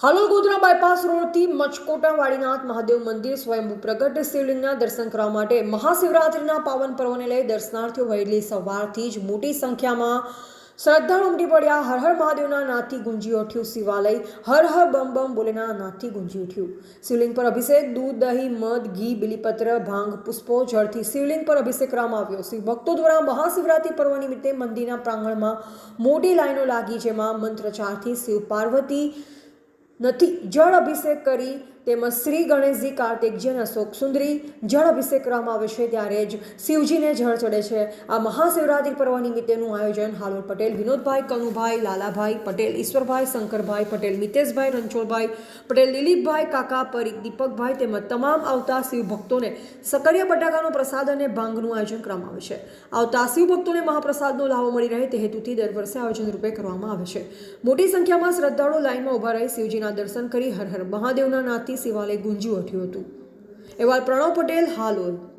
Halol Godhra bypass રોડથી મચકોટા વાડીનાથ મહાદેવ મંદિર સ્વયંભૂ પ્રગટ શિવલિંગના દર્શન કરવા માટે મહાશિવરાત્રિના પાવન પર્વને લઈ દર્શનાર્થીઓ વહેલી સવારથી જ મોટી સંખ્યામાં શ્રદ્ધાળુ ઉમટી પડ્યા. હર હર મહાદેવના નાથથી ગુંજી ઉઠ્યું શિવાલય. હર હર બમ બમ બોલેના નાથથી ગુંજી ઉઠ્યું. શિવલિંગ પર અભિષેક, દૂધ, દહીં, મધ, ઘી, બિલીપત્ર, ભાંગ, પુષ્પો જળથી શિવલિંગ પર અભિષેક કરવામાં આવ્યો. શિવ ભક્તો દ્વારા મહાશિવરાત્રિ પર્વ નિમિત્તે મંદિરના પ્રાંગણમાં મોટી લાઈનો લાગી, જેમાં મંત્રચારથી શિવ પાર્વતી નથી. જળ અભિષેક કરી તેમજ શ્રી ગણેશજી કાર્તિકજી અને અશોક સુંદરી જળ અભિષેક કરવામાં આવે છે, ત્યારે જ શિવજીને જળ ચડે છે. આ મહાશિવરાત્રિ પર્વ નિમિત્તેનું આયોજન હાલોલ પટેલ, વિનોદભાઈ, કનુભાઈ, લાલાભાઈ પટેલ, ઈશ્વરભાઈ, શંકરભાઈ પટેલ, મિતેશભાઈ, રણછોડભાઈ પટેલ, દિલીપભાઈ, કાકા, પરીખ, દીપકભાઈ તેમજ તમામ આવતા શિવભક્તોને સકરિયા બટાકાનો પ્રસાદ અને ભાંગનું આયોજન કરવામાં આવે છે. આવતા શિવ ભક્તોને મહાપ્રસાદનો લાભો મળી રહે તે હેતુથી દર વર્ષે આયોજન રૂપે કરવામાં આવે છે. મોટી સંખ્યામાં શ્રદ્ધાળુઓ લાઇનમાં ઊભા રહી શિવજીના દર્શન કરી હર હર મહાદેવના શિવાલય ગુંજી ઉઠ્યું હતું. એવા પ્રણવ પટેલ હાલોલ.